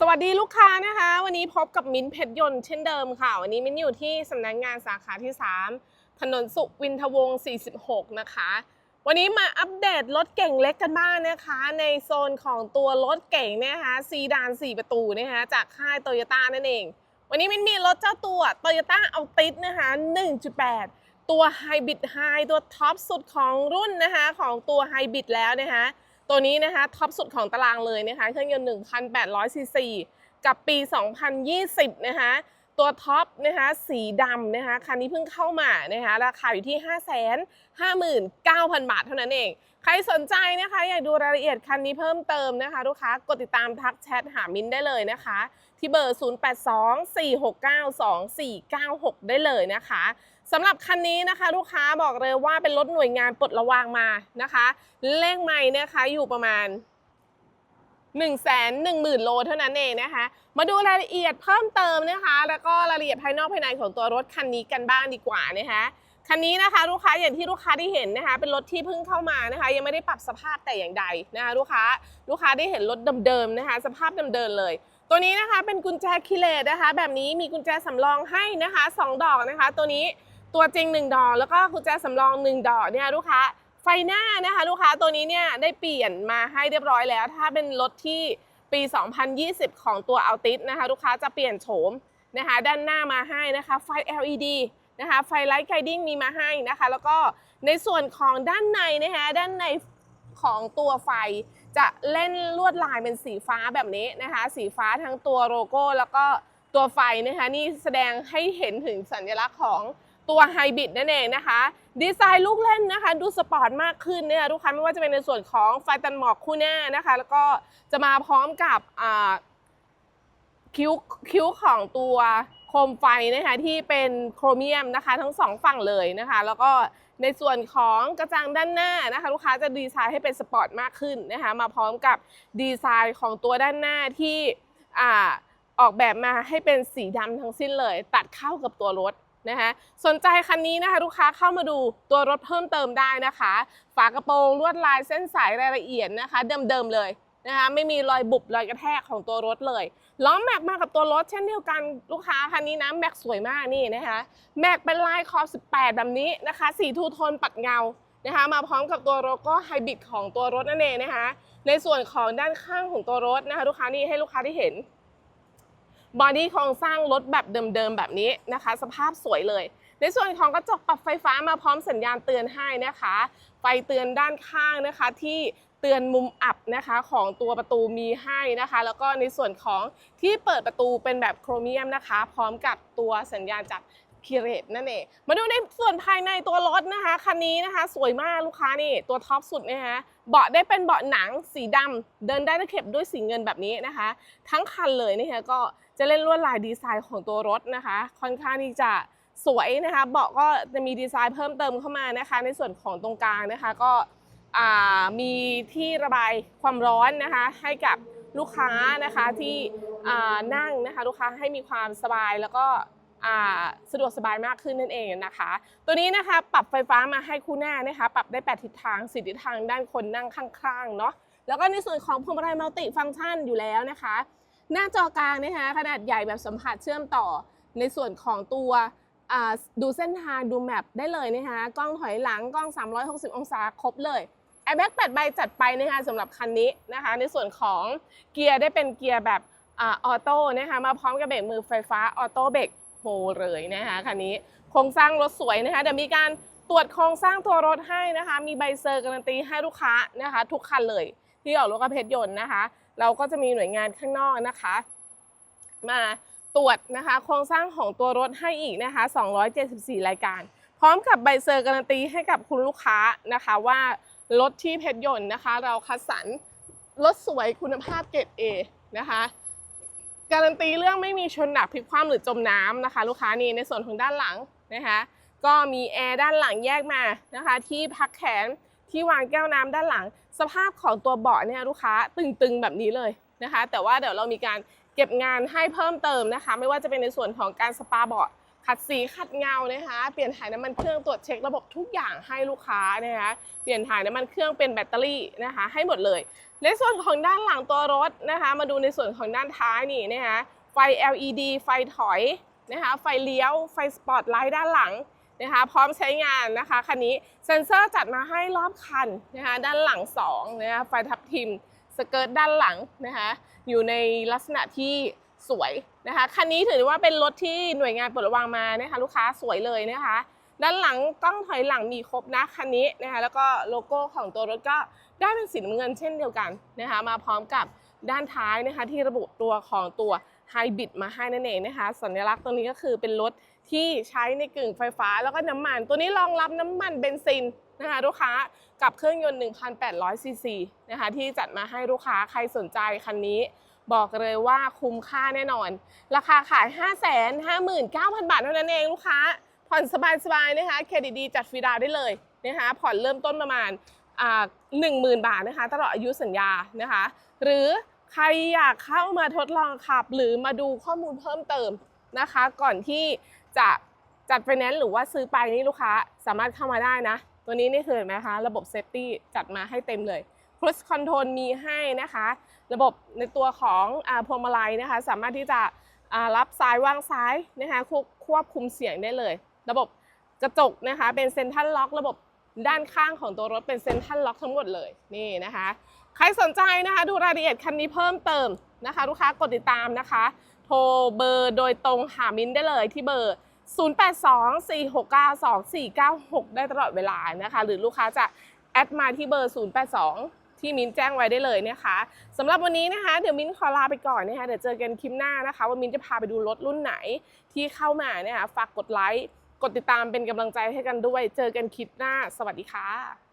สวัสดีลูกค้านะคะ วันนี้พบกับมิ้นท์เพชรยนต์เช่นเดิมค่ะ วันนี้มิ้นท์อยู่ที่สำนักงานสาขาที่ 3 ถนนสุวินทวงศ์ 46 นะคะ วันนี้มาอัปเดตรถเก่งเล็กกันบ้างนะคะ ในโซนของตัวรถเก่งนะคะซีดาน 4 ประตูนะคะจากค่ายโตโยต้านั่นเอง วันนี้มิ้นท์มีรถเจ้าตัว Toyota a l t i s นะคะ 1.8 ตัวไฮบริดไฮตัวท็อปสุดของรุ่นนะคะของตัวไฮบริดแล้วนะคะ ตัวนี้นะคะท็อปสุดของตารางเลยนะคะเครื่องยนต์1,800ซีซีกับปี 2020 นะคะ ตัวท็อปนะคะสีดำนะคะคันนี้เพิ่งเข้ามานะคะราคาอยู่ที่ 559,000 บาทเท่านั้นเอง ใครสนใจนะคะอยากดูรายละเอียดคันนี้เพิ่มเติมนะคะลูกค้ากดติดตามทักแชทหามินได้เลยนะคะ ที่เบอร์ 0824692496 ได้เลยนะคะสำหรับคันนี้นะคะ ลูกค้าบอกเลยว่าเป็นรถหน่วยงานปลดระวางมานะคะ เลขไม่นะคะอยู่ประมาณ 1 1 0 0 0 0 โลเท่านั้นเองนะคะ มาดูรายละเอียดเพิ่มเติมนะคะ แล้วก็รายละเอียดภายนอกภายในของตัวรถคันนี้กันบ้างดีกว่านะคะคันนี้นะคะลูกค้าอย่างที่ลูกค้าได้เห็นนะคะเป็นรถที่เพิ่งเข้ามานะคะ ยังไม่ได้ปรับสภาพแต่อย่างใดนะคะลูกค้าลูกค้าได้เห็นรถเดิมๆนะคะ สภาพเดิมๆเลย ตัวนี้นะคะเป็นกุญแจคิเลตนะคะ แบบนี้มีกุญแจสำรองให้นะคะสองดอกนะคะ ตัวนี้ตัวจริง 1 ดอก แล้วก็กุญแจสำรอง 1 ดอกเนี่ยลูกค้า ฟหน้านะคะลูกค้าตัวนี้เนี่ยได้เปลี่ยนมาให้เรียบร้อยแล้ว ถ้าเป็นรถที่ปี 2020 ของตัว a l t i s นะคะลูกค้าจะเปลี่ยนโฉมนะคะด้านหน้ามาให้นะคะไฟ LED นะคะไฟไลท์ไกดิ้งมีมาให้นะคะ แล้วก็ในส่วนของด้านในนะคะด้านในของตัวไฟจะเล่นลวดลายเป็นสีฟ้าแบบนี้นะคะ สีฟ้าทั้งตัวโลโก้ แล้วก็ตัวไฟนะคะนี่แสดงให้เห็นถึงสัญลักษณ์ของ ตัวไฮบริดนั่นเองนะคะ ดีไซน์ลูกเล่นนะคะ ดูสปอร์ตมากขึ้นเนี่ยลูกค้าไม่ว่าจะเป็นในส่วนของไฟตันหมอกคู่หน้านะคะ แล้วก็จะมาพร้อมกับคิ้วคิ้วของตัวโคมไฟนะคะที่เป็นโครเมียมนะคะ ทั้งสองฝั่งเลยนะคะ แล้วก็ในส่วนของกระจังด้านหน้านะคะ ลูกค้าจะดีไซน์ให้เป็นสปอร์ตมากขึ้นนะคะ มาพร้อมกับดีไซน์ของตัวด้านหน้าที่อออกแบบมาให้เป็นสีดำทั้งสิ้นเลย ตัดเข้ากับตัวรถ นะคะสนใจคันนี้นะคะลูกค้าเข้ามาดูตัวรถเพิ่มเติมได้นะคะ ฝากระโปรงลวดลายเส้นสายรายละเอียดนะคะ เดิมๆเลยนะคะไม่มีรอยบุบรอยกระแทกของตัวรถเลยล้อแม็กมากับตัวรถเช่นเดียวกันลูกค้าคันนี้นะแม็กสวยมากนี่นะคะแม็กเป็นลายคอบ18 แบบนี้นะคะสีทูโทนปัดเงานะคะมาพร้อมกับตัวโลโก้ไฮบริดของตัวรถนั่นเองนะคะในส่วนของด้านข้างของตัวรถนะคะลูกค้านี่ให้ลูกค้าได้เห็น บอดี้โครงสร้างรถแบบเดิมๆแบบนี้นะคะ สภาพสวยเลย ในส่วนของกระจกปรับไฟฟ้ามาพร้อมสัญญาณเตือนให้นะคะ ไฟเตือนด้านข้างนะคะที่เตือนมุมอับนะคะของตัวประตูมีให้นะคะ แล้วก็ในส่วนของที่เปิดประตูเป็นแบบโครเมียมนะคะ พร้อมกับตัวสัญญาณจาก คิเรตนั่นเอง มาดูในส่วนภายในตัวรถนะคะ คันนี้นะคะ สวยมากลูกค้านี่ ตัวท็อปสุดนะคะเบาะได้เป็นเบาะหนังสีดำเดินได้ตะเข็บด้วยสีเงินแบบนี้นะคะ ทั้งคันเลยนะคะก็จะเล่นลวดลายดีไซน์ของตัวรถนะคะ ค่อนข้างที่จะสวยนะคะเบาะก็จะมีดีไซน์เพิ่มเติมเข้ามานะคะ ในส่วนของตรงกลางนะคะก็มีที่ระบายความร้อนนะคะ ให้กับลูกค้านะคะที่นั่งนะคะ ลูกค้าให้มีความสบายแล้วก็ สะดวกสบายมากขึ้นนั่นเองนะคะ ตัวนี้นะคะปรับไฟฟ้ามาให้คู่หน้านะคะ ปรับได้ 8 ทิศทาง4ทิศทางด้านคนนั่งข้างๆเนาะแล้วก็ในส่วนของพวงมาลัยมัลติฟังก์ชันอยู่แล้วนะคะ หน้าจอกลางนะคะขนาดใหญ่แบบสัมผัสเชื่อมต่อในส่วนของตัวดูเส้นทางดูแมปได้เลยนะคะกล้องถอยหลังกล้อง 360 องศาครบเลยแอร์แบ็ก8ใบจัดไปนะคะสำหรับคันนี้นะคะ ในส่วนของเกียร์ได้เป็นเกียร์แบบออโต้นะคะมาพร้อมกับเบรกมือไฟฟ้าออโต้เบรก โฮเลยนะคะคันนี้โครงสร้างรถสวยนะคะเดี๋ยวมีการตรวจโครงสร้างตัวรถให้นะคะ มีใบเซอร์การันตีให้ลูกค้านะคะ ทุกคันเลยที่ออกรถกระเพชรยนต์นะคะ เราก็จะมีหน่วยงานข้างนอกนะคะ มาตรวจนะคะ โครงสร้างของตัวรถให้อีกนะคะ 274 รายการ พร้อมกับใบเซอร์การันตีให้กับคุณลูกค้านะคะว่ารถที่เพชรยนต์นะคะ เราคัดสรรรถสวยคุณภาพเกรด A นะคะ การันตีเรื่องไม่มีชนหนักพลิกคว่ำหรือจมน้ำนะคะ ลูกค้านี่ในส่วนของด้านหลังนะคะ ก็มีแอร์ด้านหลังแยกมานะคะ ที่พักแขนที่วางแก้วน้ำด้านหลัง สภาพของตัวเบาะเนี่ยลูกค้าตึงๆแบบนี้เลยนะคะ แต่ว่าเดี๋ยวเรามีการเก็บงานให้เพิ่มเติมนะคะ ไม่ว่าจะเป็นในส่วนของการสปาเบาะ ขัดสีขัดเงานะคะ เปลี่ยนถ่ายน้ำมันเครื่องตรวจเช็คระบบทุกอย่างให้ลูกค้านะคะเปลี่ยนถ่ายน้ำมันเครื่องเป็นแบตเตอรี่นะคะ ให้หมดเลย ในส่วนของด้านหลังตัวรถนะคะ มาดูในส่วนของด้านท้ายนี่นะคะไฟ LED ไฟถอยนะคะไฟเลี้ยวไฟสปอตไลท์ด้านหลังนะคะพร้อมใช้งานนะคะคันนี้เซ็นเซอร์จัดมาให้รอบคันนะคะด้านหลัง2นะคะไฟทับทิมสเกิร์ตด้านหลังนะคะอยู่ในลักษณะที่ สวยนะคะคันนี้ถือว่าเป็นรถที่หน่วยงานปลดระวางมานะคะลูกค้าสวยเลยนะคะ ด้านหลังกล้องถอยหลังมีครบนะคันนี้นะคะแล้วก็โลโก้ของตัวรถก็ได้เป็นสีน้ำเงินเช่นเดียวกันนะคะมาพร้อมกับด้านท้ายนะคะที่ระบุตัวของตัวไฮบริดมาให้นั่นเองนะคะ สัญลักษณ์ตรงนี้ก็คือเป็นรถที่ใช้ในกึ่งไฟฟ้าแล้วก็น้ำมัน ตัวนี้รองรับน้ำมันเบนซินนะคะลูกค้ากับเครื่องยนต์ 1,800ซีซีนะคะที่จัดมาให้ลูกค้าใครสนใจคันนี้ บอกเลยว่าคุ้มค่าแน่นอน ราคาขาย 5 5 9 0 0 0 บาทเท่านั้นเองลูกค้า ผ่อนสบายๆนะคะเครดิตดีจัดฟรีดาวได้เลยนะคะผ่อนเริ่มต้นประมาณอ่า10,000บาทนะคะตลอดอายุสัญญานะคะ หรือใครอยากเข้ามาทดลองขับ หรือมาดูข้อมูลเพิ่มเติมนะคะ ก่อนที่จะจัดไฟแนนซ์หรือว่าซื้อไปนี่ลูกค้าสามารถเข้ามาได้นะ ตัวนี้นี่คือเห็นไหมคะ ระบบเซฟตี้จัดมาให้เต็มเลย cruise control มีให้นะคะ ระบบในตัวของอพวงมาลัยนะคะ สามารถที่จะรับซ้ายว่างซ้ายนะคะควบควบคุมเสียงได้เลย ระบบกระจกนะคะ เป็นเซ็นทรัลล็อกระบบด้านข้างของตัวรถเป็นเซ็นทรัลล็อกทั้งหมดเลยนี่นะคะ ใครสนใจนะคะดูรายละเอียดคันนี้เพิ่มเติมนะคะ ลูกค้ากดติดตามนะคะ โทรเบอร์โดยตรงหามินได้เลยที่เบอร์ 0824692496 ได้ตลอดเวลานะคะ หรือลูกค้าจะแอดมาที่เบอร์ 082 ที่มิ้นแจ้งไว้ได้เลยนะคะสำหรับวันนี้นะคะเดี๋ยวมิ้นขอลาไปก่อนนะคะเดี๋ยวเจอกันคลิปหน้านะคะ ว่ามิ้นจะพาไปดูรถรุ่นไหนที่เข้ามาเนี่ยค่ะฝากกดไลค์กดติดตามเป็นกำลังใจให้กันด้วย เจอกันคลิปหน้า สวัสดีค่ะ